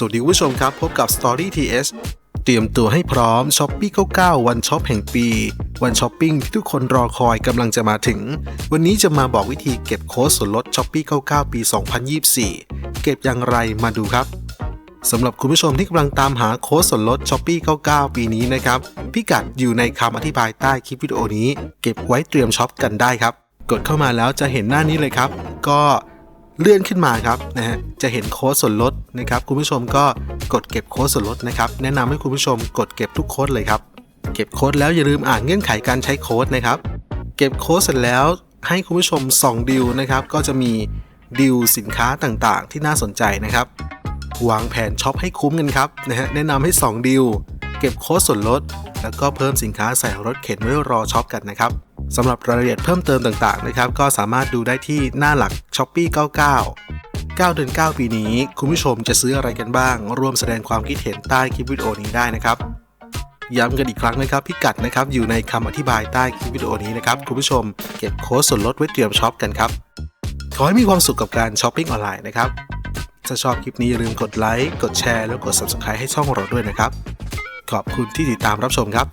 สวัสดีคุณผู้ชมครับ พบกับ Story TS เตรียมตัวให้พร้อมช้อปปี้99 วันช็อปแห่งปี วันช้อปปิ้งที่ทุกคนรอคอยกำลังจะมาถึง วันนี้จะมาบอกวิธีเก็บโค้ดส่วนลดช้อปปี้99 ปี 2024 เก็บอย่างไรมาดูครับสำหรับคุณผู้ชมที่กำลังตามหาโค้ดส่วนลดช้อปปี้99 ปีนี้นะครับพิกัดอยู่ในคำอธิบายใต้คลิปวิดีโอนี้ เก็บไว้เตรียมช็อปกันได้ครับ กดเข้ามาแล้วจะเห็นหน้านี้เลยครับ ก็ เลื่อนขึ้นมาครับนะฮะจะเห็นโค้ดส่วนลดนะครับ คุณผู้ชมก็กดเก็บโค้ดส่วนลดนะครับ แนะนำให้คุณผู้ชมกดเก็บทุกโค้ดเลยครับ เก็บโค้ดแล้วอย่าลืมอ่านเงื่อนไขการใช้โค้ดนะครับ เก็บโค้ดเสร็จแล้วให้คุณผู้ชมส่องดิวนะครับ ก็จะมีดิวสินค้าต่างๆ ที่น่าสนใจนะครับ วางแผนช็อปให้คุ้มกันครับนะฮะแนะนำให้2ดิวเก็บโค้ดส่วนลด แล้วก็เพิ่มสินค้าใส่รถเข็นไว้รอช็อปกันนะครับ สำหรับรายละเอียดเพิ่มเติมต่างๆนะครับก็สามารถดูได้ที่หน้าหลัก s h o p e e 99 9 เดือน 9 ปีนี้ คุณผู้ชมจะซื้ออะไรกันบ้าง ร่วมแสดงความคิดเห็นใต้คลิปวิดีโอนี้ได้นะครับ ย้ำกันอีกครั้งนะครับ พิกัดนะครับอยู่ในคำอธิบายใต้คลิปวิดีโอนี้นะครับ คุณผู้ชมเก็บโค้ดส่วนลดไว้เตรียมช็อปกันครับ ขอให้มีความสุขกับการช้อปปิ้งออนไลน์นะครับ ถ้าชอบคลิปนี้อย่าลืมกดไลค์ กดแชร์ แล้วกด subscribe ให้ช่องเราด้วยนะครับ ขอบคุณที่ติดตามรับชมครับ